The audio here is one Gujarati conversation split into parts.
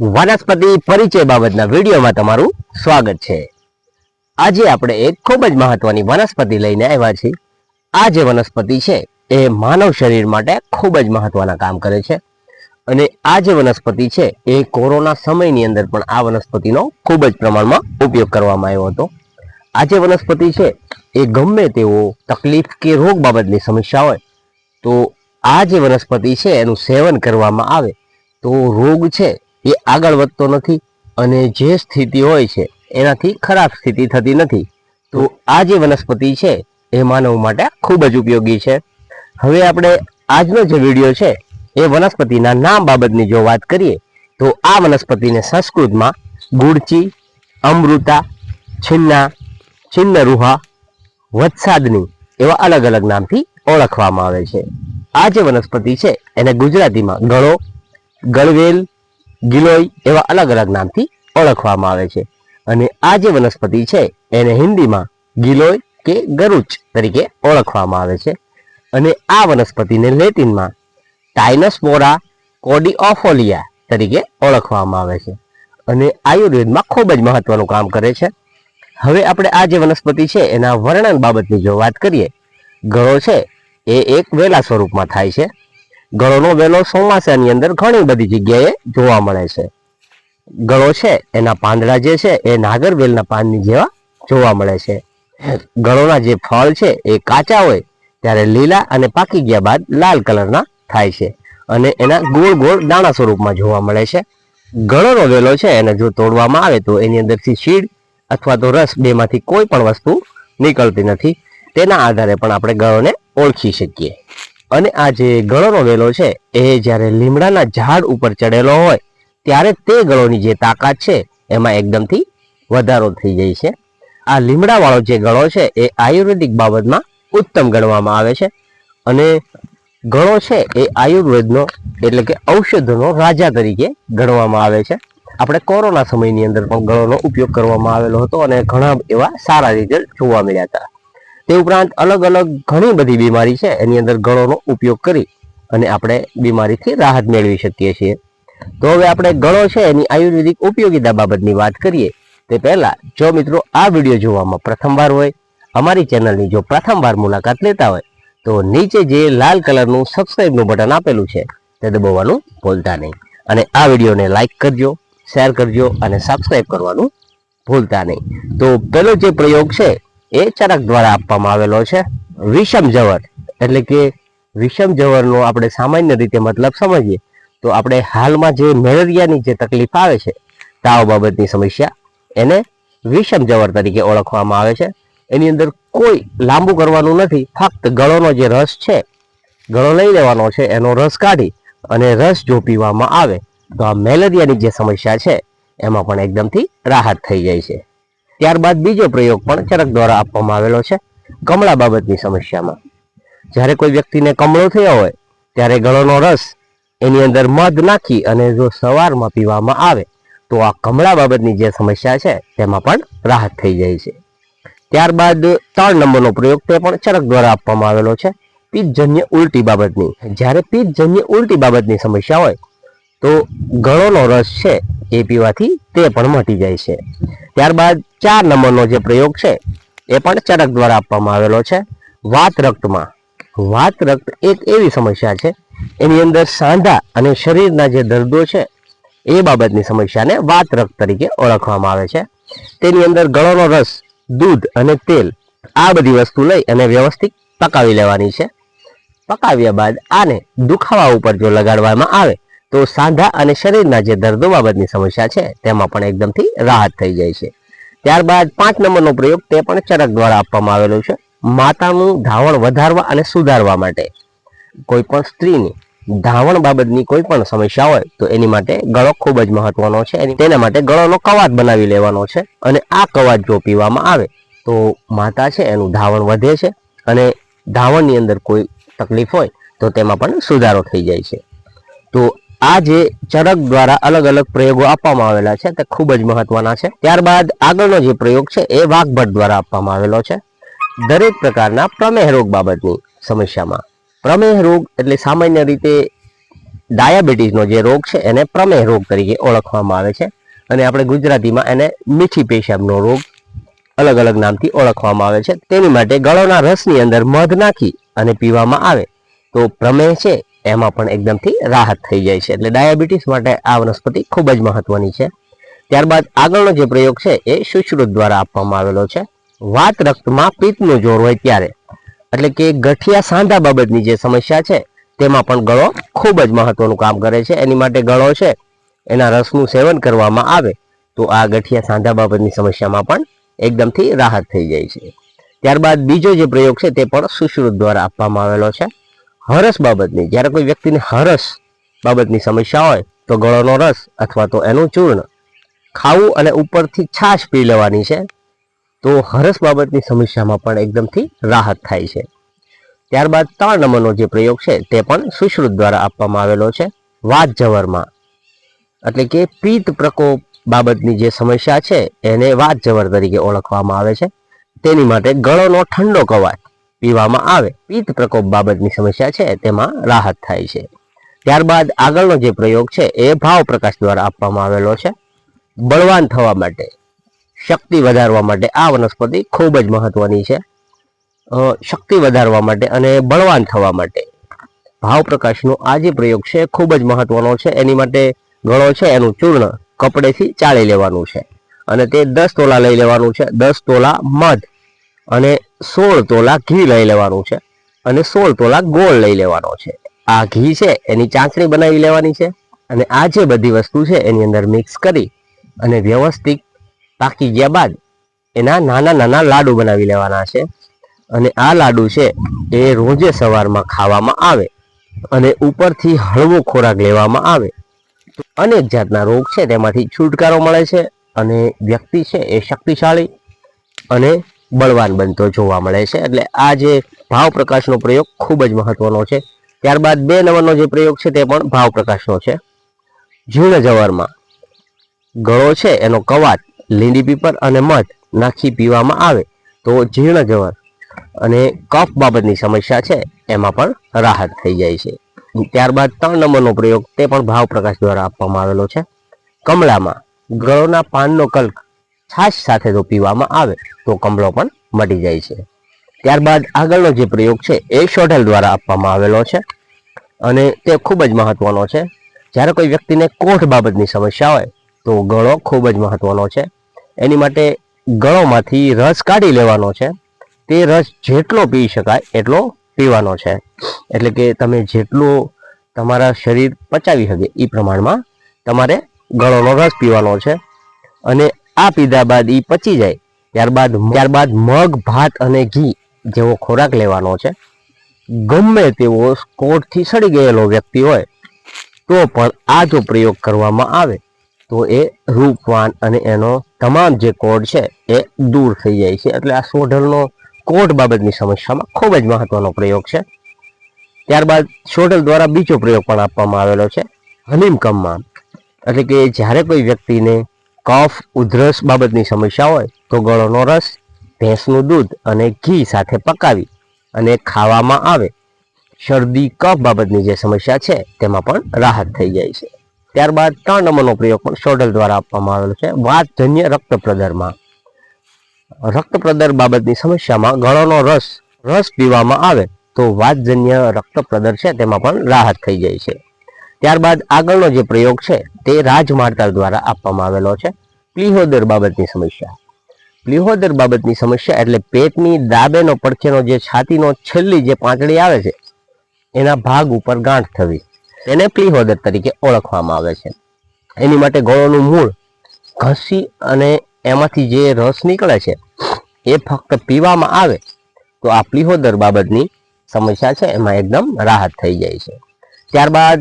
વનસ્પતિ પરિચય બાબતના વિડીયોમાં તમારું સ્વાગત છે. આજે આપણે એક ખૂબ જ મહત્વની વનસ્પતિ લઈને આવ્યા છીએ. આ જે વનસ્પતિ છે, એ માનવ શરીર માટે ખૂબ જ મહત્વના કામ કરે છે. અને આ જે વનસ્પતિ છે, એ કોરોના સમયની અંદર પણ આ વનસ્પતિનો ખૂબ જ પ્રમાણમાં ઉપયોગ કરવામાં આવ્યો હતો. આ જે વનસ્પતિ છે, એ ગમે તેવો તકલીફ કે રોગ બાબતની સમસ્યા હોય, તો આ જે વનસ્પતિ છે, એનું સેવન કરવામાં આવે તો રોગ છે એ આગળ વધતો નથી અને જે સ્થિતિ હોય છે, એનાથી ખરાબ સ્થિતિ થતી નથી. તો આ જે વનસ્પતિ છે, એ માનવ માટે ખૂબ જ ઉપયોગી છે. હવે આપણે આજનો જે વીડિયો છે, એ વનસ્પતિના નામ બાબતની જો વાત કરીએ, તો આ વનસ્પતિને સંસ્કૃતમાં ગુડચી, અમૃતા, છિન્ના, છિન્નરુહા, વત્સાદની એવા અલગ અલગ નામથી ઓળખવામાં આવે છે. આ જે વનસ્પતિ છે, એને ગુજરાતીમાં ગળો, ગળવેલ ગિલોય એવા અલગ અલગ નામથી ઓળખવામાં આવે છે. અને આ જે વનસ્પતિ છે, એને હિન્દીમાં ગિલોય કે ગરુચ તરીકે ઓળખવામાં આવે છે. અને આ વનસ્પતિને લેટિનમાં ટાઇનસમોરા કોડીઓફોલિયા તરીકે ઓળખવામાં આવે છે. અને આયુર્વેદમાં ખૂબ જ મહત્વનું કામ કરે છે. હવે આપણે આ જે વનસ્પતિ છે, એના વર્ણન બાબતની જો વાત કરીએ, ગળો છે, એ એક વેલા સ્વરૂપમાં થાય છે. ગળોનો વેલો ચોમાસાની અંદર ઘણી બધી જગ્યાએ જોવા મળે છે. ગળો છે, એના પાંદડા જે છે, એ નાગરવેલના પાનની જેવા જોવા મળે છે. ગળોના જે ફળ છે, એ કાચા હોય, ત્યારે લીલા અને પાકી ગયા બાદ લાલ કલરના થાય છે. અને એના ગોળ ગોળ દાણા સ્વરૂપમાં જોવા મળે છે. ગળોનો વેલો છે, એને જો તોડવામાં આવે, તો એની અંદરથી શીડ અથવા તો રસ બેમાંથી કોઈ પણ વસ્તુ નીકળતી નથી. તેના આધારે પણ આપણે ગળોને ઓળખી શકીએ. અને આ જે ગળોનો વેલો છે, એ જ્યારે લીમડાના ઝાડ ઉપર ચડેલો હોય, ત્યારે તે ગળોની જે તાકાત છે, એમાં એકદમથી વધારો થઈ જાય છે. આ લીમડાવાળો જે ગળો છે, એ આયુર્વેદિક બાબતમાં ઉત્તમ ગણવામાં આવે છે. અને ગળો છે, એ આયુર્વેદનો એટલે કે ઔષધનો રાજા તરીકે ગણવામાં આવે છે. આપણે કોરોના સમયની અંદર પણ ગળોનો ઉપયોગ કરવામાં આવેલો હતો અને ઘણા એવા સારા રિઝલ્ટ જોવા મળ્યા હતા. તે ઉપરાંત અલગ અલગ ઘણી બધી બીમારી છે, એની અંદર ગળોનો ઉપયોગ કરી અને આપણે બીમારીથી રાહત મેળવી શકીએ છીએ. તો હવે આપણે ગળો છે, એની આયુર્વેદિક ઉપયોગીતા બાબતની વાત કરીએ, તે પહેલા જો મિત્રો આ વીડિયો જોવામાં પ્રથમવાર હોય, અમારી ચેનલની જો પ્રથમવાર મુલાકાત લેતા હોય, તો નીચે જે લાલ કલરનું સબસ્ક્રાઈબનું બટન આપેલું છે, તે દબાવવાનું ભૂલતા નહીં. અને આ વિડીયોને લાઇક કરજો શેર કરજો અને સબસ્ક્રાઈબ કરવાનું ભૂલતા નહીં. તો પહેલો જે પ્રયોગ છે એ ચરક દ્વારા આપવામાં આવેલો છે. વિષમ જવર એટલે કે વિષમ જવરનો આપણે સામાન્ય રીતે મતલબ સમજીએ, તો આપણે હાલમાં જે મેલેરિયાની જે તકલીફ આવે છે, તાવ બાબતની સમસ્યા, એને વિષમ જવર તરીકે ઓળખવામાં આવે છે. એની અંદર કોઈ લાંબુ કરવાનું નથી, ફક્ત ગળોનો જે રસ છે, ગળો લઈ લેવાનો છે, એનો રસ કાઢી અને રસ જો પીવામાં આવે, તો આ મેલેરિયાની જે સમસ્યા છે, એમાં પણ એકદમથી રાહત થઈ જાય છે. ત્યારબાદ બીજો પ્રયોગ પણ ચરક દ્વારા આપવામાં આવેલો છે કમળા બાબતની સમસ્યામાં. જ્યારે કોઈ વ્યક્તિને કમળો થયો હોય, ત્યારે ગળોનો રસ એની અંદર મધ નાખી અને જો સવારમાં પીવામાં આવે, તો આ કમળા બાબતની જે સમસ્યા છે, તેમાં પણ રાહત થઈ જાય છે. ત્યારબાદ ત્રણ નંબરનો પ્રયોગ તે પણ ચરક દ્વારા આપવામાં આવેલો છે. પિત્તજન્ય ઉલટી બાબતની. જ્યારે પિત્તજન્ય ઉલટી બાબતની સમસ્યા હોય તો ગળોનો રસ છે એ પીવાથી તે પણ મટી જાય છે. ત્યારબાદ ચાર નંબરનો જે પ્રયોગ છે, એ પણ ચરક દ્વારા આપવામાં આવેલો છે. વાત રક્તમાં. વાત રક્ત એક એવી સમસ્યા છે, એની અંદર સાંધા અને શરીરના જે દર્દો છે, એ બાબતની સમસ્યાને વાત રક્ત તરીકે ઓળખવામાં આવે છે. તેની અંદર ગળોનો રસ, દૂધ અને તેલ, આ બધી વસ્તુ લઈ અને વ્યવસ્થિત પકાવી લેવાની છે. પકાવ્યા બાદ આને દુખાવા ઉપર જો લગાડવામાં આવે તો સાંધા અને શરીરના જે દર્દો બાબતની સમસ્યા છે, તેમાં પણ એકદમથી રાહત થઈ જાય છે. ત્યારબાદ પાંચ નંબરનો પ્રયોગ તે પણ ચરક દ્વારા આપવામાં આવેલો છે. માતાનું ધાવણ વધારવા અને સુધારવા માટે. કોઈ પણ સ્ત્રીની ધાવણ બાબતની કોઈ પણ સમસ્યા હોય, તો એની માટે ગળો ખૂબ જ મહત્વનો છે. તેના માટે ગળોનો કવાત બનાવી લેવાનો છે અને આ કવાત જો પીવામાં આવે, તો માતા છે એનું ધાવણ વધે છે અને ધાવણની અંદર કોઈ તકલીફ હોય, તો તેમાં પણ સુધારો થઈ જાય છે. તો આ જે ચરક દ્વારા અલગ અલગ પ્રયોગો આપવામાં આવેલા છે તે ખૂબ જ મહત્વના છે. ત્યારબાદ આગળનો જે પ્રયોગ છે એ વાઘભટ દ્વારા આપવામાં આવેલો છે. દરેક પ્રકારના પ્રમેહ રોગ બાબતની સમસ્યામાં. પ્રમેહ રોગ એટલે સામાન્ય રીતે ડાયાબિટીસનો જે રોગ છે એને પ્રમેહ રોગ તરીકે ઓળખવામાં આવે છે. અને આપણે ગુજરાતીમાં એને મીઠી પેશાબનો રોગ અલગ અલગ નામથી ઓળખવામાં આવે છે. તેની માટે ગળોના રસની અંદર મધ નાખી અને પીવામાં આવે. તો પ્રમેહ છે એમાં પણ એકદમથી રાહત થઈ જાય છે. એટલે ડાયાબિટીસ માટે આ વનસ્પતિ ખૂબ જ મહત્વની છે. ત્યારબાદ આગળનો જે પ્રયોગ છે એ સુશ્રુત દ્વારા આપવામાં આવેલો છે. વાત રક્તમાં પિત્તનું જોર હોય ત્યારે. એટલે કે ગઠિયા સાંધા બાબતની જે સમસ્યા છે, તેમાં પણ ગળો ખૂબ જ મહત્વનું કામ કરે છે. એની માટે ગળો છે, એના રસનું સેવન કરવામાં આવે, તો આ ગઠિયા સાંધા બાબતની સમસ્યામાં પણ એકદમથી રાહત થઈ જાય છે. ત્યારબાદ બીજો જે પ્રયોગ છે તે પણ સુશ્રુત દ્વારા આપવામાં આવેલો છે. હરસ બાબતની. જ્યારે કોઈ વ્યક્તિને હરસ બાબતની સમસ્યા હોય, તો ગળોનો રસ અથવા તો એનું ચૂર્ણ ખાવું અને ઉપરથી છાશ પી લેવાની છે, તો હરસ બાબતની સમસ્યામાં પણ એકદમથી રાહત થાય છે. ત્યારબાદ ત્રણ નંબરનો જે પ્રયોગ છે, તે પણ સુશ્રુત દ્વારા આપવામાં આવેલો છે વાત જવરમાં. એટલે કે પિત્ત પ્રકોપ બાબતની જે સમસ્યા છે, એને વાત જવર તરીકે ઓળખવામાં આવે છે. તેની માટે ગળોનો ઠંડો કવાય પીવામાં આવે. પિત્ત પ્રકોપ બાબતની સમસ્યા છે, તેમાં રાહત થાય છે. ત્યારબાદ આગળનો જે પ્રયોગ છે, એ ભાવ પ્રકાશ દ્વારા આપવામાં આવેલો છે. બળવાન થવા માટે, શક્તિ વધારવા માટે આ વનસ્પતિ ખૂબ જ મહત્વની છે. શક્તિ વધારવા માટે અને બળવાન થવા માટે. ભાવ પ્રકાશનો આ જે પ્રયોગ છે, ખૂબ જ મહત્વનો છે. એની માટે ગળો છે, એનું ચૂર્ણ કપડેથી ચાળી લેવાનું છે. અને તે દસ તોલા લઈ લેવાનું છે. દસ તોલા મધ. અને સોળ તોલા ઘી લઈ લેવાનું છે અને સોળ તોલા ગોળ લઈ લેવાનો છે. આ ઘી છે, એની ચાસણી બનાવી લેવાની છે અને આ જે બધી વસ્તુ છે, એની અંદર મિક્સ કરી અને વ્યવસ્થિત પાકી ગયા બાદ એના નાના નાના લાડુ બનાવી લેવાના છે. અને આ લાડુ છે, એ રોજે સવારમાં ખાવામાં આવે અને ઉપરથી હળવો ખોરાક લેવામાં આવે. અનેક જાતના રોગ છે, તેમાંથી છુટકારો મળે છે અને વ્યક્તિ છે, એ શક્તિશાળી અને બળવાન બનતો જોવા મળે છે. એટલે આ જે ભાવ પ્રકાશનો પ્રયોગ ખૂબ જ મહત્વનો છે. ત્યારબાદ બે નંબરનો જે પ્રયોગ છે તે પણ ભાવ પ્રકાશનો છે. ઝીણ જવારમાં ગળો છે, એનો કવાટ લીંડી પીપર અને મધ નાખી પીવામાં આવે તો જીર્ણ જવર અને કફ બાબતની સમસ્યા છે, એમાં પણ રાહત થઈ જાય છે. ત્યારબાદ ત્રણ નંબરનો પ્રયોગ તે પણ ભાવ પ્રકાશ દ્વારા આપવામાં આવેલો છે. કમળામાં ગળોના પાનનો કલ્ક છાશ સાથે જો પીવામાં આવે તો કમળો પણ મટી જાય છે. ત્યારબાદ આગળનો જે પ્રયોગ છે એ શોઢલ દ્વારા આપવામાં આવેલો છે અને તે ખૂબ જ મહત્વનો છે. જ્યારે કોઈ વ્યક્તિને કોઠ બાબતની સમસ્યા હોય તો ગળો ખૂબ જ મહત્વનો છે. એની માટે ગળોમાંથી રસ કાઢી લેવાનો છે. તે રસ જેટલો પી શકાય એટલો પીવાનો છે. એટલે કે તમે જેટલું તમારા શરીર પચાવી શકે એ પ્રમાણમાં તમારે ગળોનો રસ પીવાનો છે. અને આ પીધા બાદ એ પચી જાય. ત્યારબાદ ત્યારબાદ મગ, ભાત અને ઘી જેવો ખોરાક લેવાનો છે. ગમે તેવો કોટથી સડી ગયેલો વ્યક્તિ હોય, તો પણ આ જો પ્રયોગ કરવામાં આવે. તો એ રૂપવાન અને એનો તમામ જે કોડ છે, એ દૂર થઈ જાય છે. એટલે આ સોઢલનો કોડ બાબતની સમસ્યામાં ખૂબ જ મહત્વનો પ્રયોગ છે. ત્યારબાદ સોઢલ દ્વારા બીજો પ્રયોગ પણ આપવામાં આવેલો છે હનીમકમમાં એટલે કે જ્યારે કોઈ વ્યક્તિને કફ, ઉધરસ બાબતની સમસ્યા હોય તો ગળોનો રસ, ભેંસનું દૂધ અને ઘી સાથે પકાવી અને ખાવામાં આવે. શરદી, કફ બાબતની જે સમસ્યા છે, તેમાં પણ રાહત થઈ જાય છે. ત્યારબાદ ત્રણ નંબરનો પ્રયોગ પણ સોડલ દ્વારા આપવામાં આવેલો છે. વાતજન્ય રક્તપ્રદરમાં. રક્તપ્રદર બાબતની સમસ્યામાં ગળોનો રસ રસ પીવામાં આવે તો વાતજન્ય રક્તપ્રદર છે, તેમાં પણ રાહત થઈ જાય છે. ત્યારબાદ આગળનો જે પ્રયોગ છે તે રાજમાર્તાલ દ્વારા આપવામાં આવેલો છે. પ્લિહોદર બાબતની સમસ્યા. પ્લિહોદર બાબતની સમસ્યા એટલે પેટની દાબેનો પડખેનો જે છાતીનો છેલ્લી જે પાંચડી આવે છે, એના ભાગ ઉપર ગાંઠ થવી. તેને પ્લિહોદર તરીકે ઓળખવામાં આવે છે. એની માટે ગળોનું મૂળ ઘસી અને એમાંથી જે રસ નીકળે છે, એ ફક્ત પીવામાં આવે, તો આ પ્લિહોદર બાબતની સમસ્યા છે, એમાં એકદમ રાહત થઈ જાય છે. ત્યારબાદ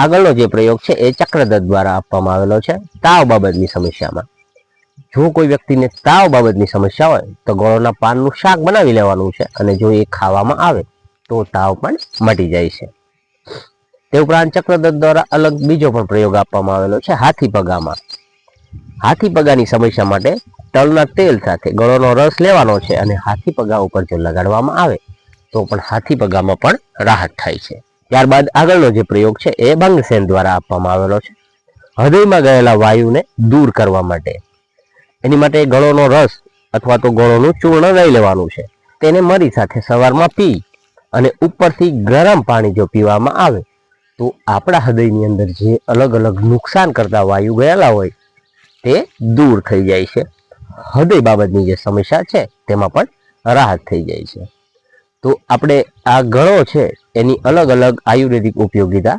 આગળનો જે પ્રયોગ છે એ ચક્રદત્ત દ્વારા આપવામાં આવેલો છે. તાવ બાબતની સમસ્યામાં. જો કોઈ વ્યક્તિને તાવ બાબતની સમસ્યા હોય, તો ગોળોના પાનનું શાક બનાવી લેવાનું છે અને જો એ ખાવામાં આવે, તો તાવ પણ મટી જાય છે. તે ઉપરાંત ચક્રદત્ત દ્વારા અલગ બીજો પણ પ્રયોગ આપવામાં આવેલો છે હાથી પગામાં. હાથી પગાની સમસ્યા માટે તલના તેલ સાથે ગળોનો રસ લેવાનો છે અને હાથી પગા ઉપર જો લગાડવામાં આવે, તો પણ હાથી પગામાં પણ રાહત થાય છે. ત્યારબાદ આગળનો જે પ્રયોગ છે એ બંગસેન દ્વારા આપવામાં આવેલો છે. હૃદયમાં ગયેલા વાયુને દૂર કરવા માટે. એની માટે ગળોનો રસ અથવા તો ગળોનું ચૂર્ણ લઈ લેવાનું છે. તેને મરી સાથે સવારમાં પી અને ઉપરથી ગરમ પાણી જો પીવામાં આવે, તો આપણા હૃદયની અંદર જે અલગ અલગ નુકસાન કરતા વાયુ ગયેલા હોય, તે દૂર થઈ જાય છે. હૃદય બાબતની જે સમસ્યા છે, તેમાં પણ રાહત થઈ જાય છે. તો આપણે આ ગળો છે એની અલગ અલગ આયુર્વેદિક ઉપયોગિતા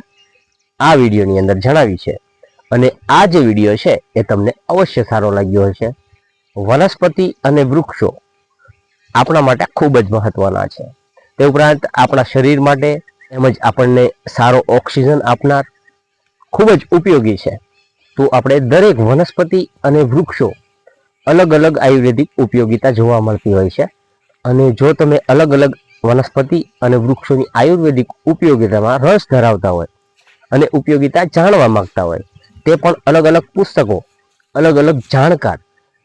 આ વિડીયોની અંદર જણાવી છે. અને આ જે વીડિયો છે એ તમને અવશ્ય સારો લાગ્યો હશે. વનસ્પતિ અને વૃક્ષો આપણા માટે ખૂબ જ મહત્વના છે. તે ઉપરાંત આપણા શરીર માટે તેમજ આપણને સારો ઓક્સિજન આપનાર ખૂબ જ ઉપયોગી છે. તો આપણે દરેક વનસ્પતિ અને વૃક્ષો અલગ અલગ આયુર્વેદિક ઉપયોગીતા જોવા મળતી હોય છે. અને જો તમે અલગ અલગ વનસ્પતિ અને વૃક્ષોની આયુર્વેદિક ઉપયોગિતામાં રસ ધરાવતા હોય અને ઉપયોગિતા જાણવા માંગતા હોય. તે પણ અલગ અલગ પુસ્તકો, અલગ અલગ જાણકાર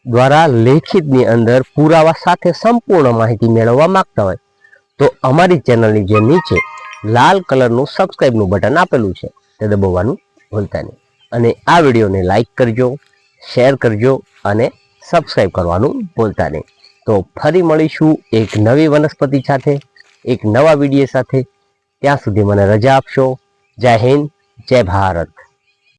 દ્વારા લેખિતની અંદર પુરાવા સાથે સંપૂર્ણ માહિતી મેળવવા માંગતા હોય. તો અમારી ચેનલની જે નીચે લાલ કલરનું સબસ્ક્રાઈબનું બટન આપેલું છે, તે દબાવવાનું ભૂલતા નહીં. અને આ વિડીયોને લાઈક કરજો શેર કરજો અને સબસ્ક્રાઈબ કરવાનું ભૂલતા નહીં. તો ફરી મળીશું એક નવી વનસ્પતિ સાથે, એક નવા વીડિયો સાથે. ત્યાં સુધી મને રજા આપશો. જય હિન્દ, જય ભારત.